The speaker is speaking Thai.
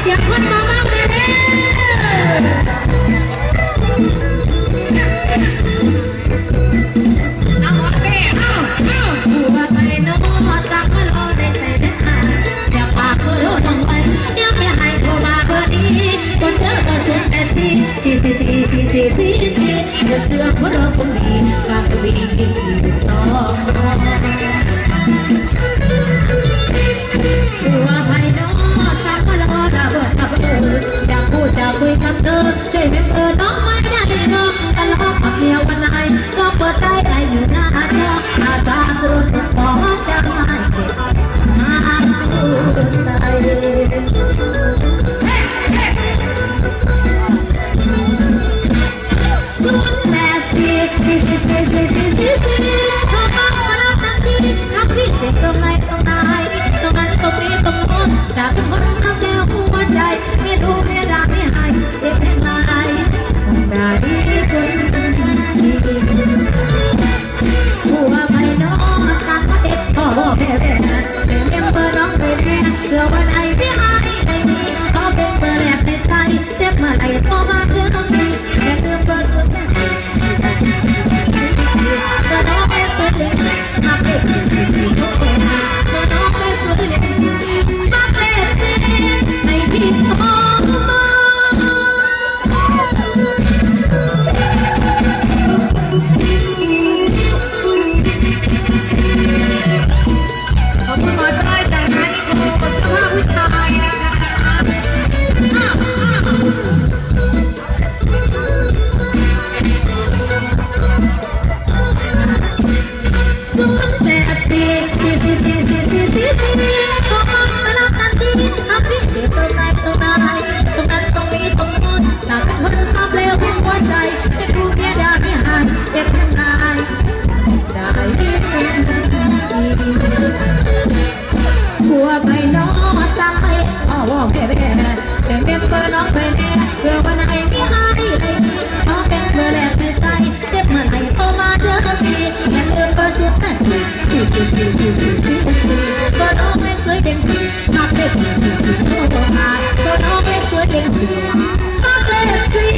เสียงคนมามากเลยเด้เอาเด้เอาเอาหัวไปน้อสักคนเอได้ใจเด็อยากเพื่อรู้ต้ไปอยาไให้โทรมาเบอนี้คนเธอก็สียงแต่สีสีสีสีสีสีสีเธอเตือนว่เราคงดีความตัวเองจริง I've been working something. เพื่อวันไหน นับเลขสวยสวยสวยโปรโมทาตัวน้องเลขสวยเลขสวยนับเลขสี่